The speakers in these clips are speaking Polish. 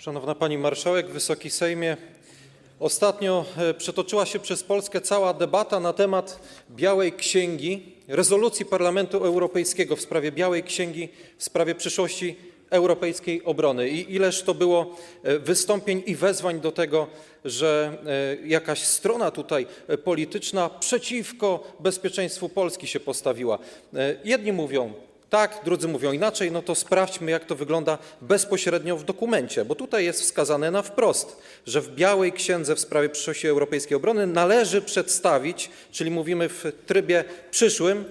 Szanowna Pani Marszałek, Wysoki Sejmie. Ostatnio e, przetoczyła się przez Polskę cała debata na temat Białej Księgi, rezolucji Parlamentu Europejskiego w sprawie Białej Księgi, w sprawie przyszłości europejskiej obrony. I ileż to było e, wystąpień i wezwań do tego, że e, jakaś strona tutaj polityczna przeciwko bezpieczeństwu Polski się postawiła. Jedni mówią, tak, drudzy mówią inaczej, no to sprawdźmy, jak to wygląda bezpośrednio w dokumencie, bo tutaj jest wskazane na wprost, że w Białej Księdze w sprawie przyszłości europejskiej obrony należy przedstawić, czyli mówimy w trybie przyszłym,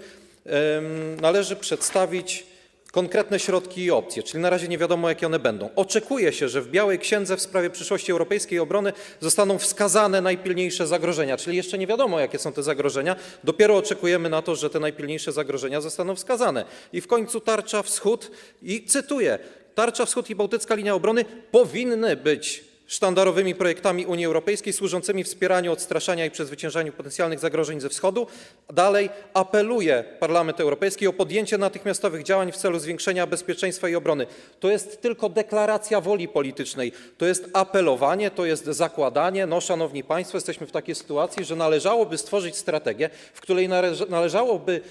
należy przedstawić konkretne środki i opcje, czyli na razie nie wiadomo, jakie one będą. Oczekuje się, że w Białej Księdze w sprawie przyszłości europejskiej obrony zostaną wskazane najpilniejsze zagrożenia, czyli jeszcze nie wiadomo, jakie są te zagrożenia. Dopiero oczekujemy na to, że te najpilniejsze zagrożenia zostaną wskazane. I w końcu tarcza wschód i cytuję, tarcza wschód i bałtycka linia obrony powinny być sztandarowymi projektami Unii Europejskiej służącymi wspieraniu, odstraszania i przezwyciężaniu potencjalnych zagrożeń ze wschodu. Dalej apeluje Parlament Europejski o podjęcie natychmiastowych działań w celu zwiększenia bezpieczeństwa i obrony. To jest tylko deklaracja woli politycznej, to jest apelowanie, to jest zakładanie. No, szanowni państwo, jesteśmy w takiej sytuacji, że należałoby stworzyć strategię, w której należałoby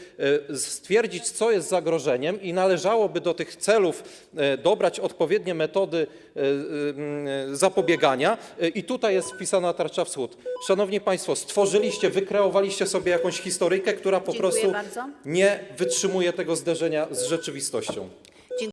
e, stwierdzić, co jest zagrożeniem i należałoby do tych celów e, dobrać odpowiednie metody e, e, zapobiegania. E, I tutaj jest wpisana tarcza wschód. Szanowni państwo, stworzyliście, wykreowaliście sobie jakąś historyjkę, która po Dziękuję prostu bardzo. nie wytrzymuje tego zderzenia z rzeczywistością.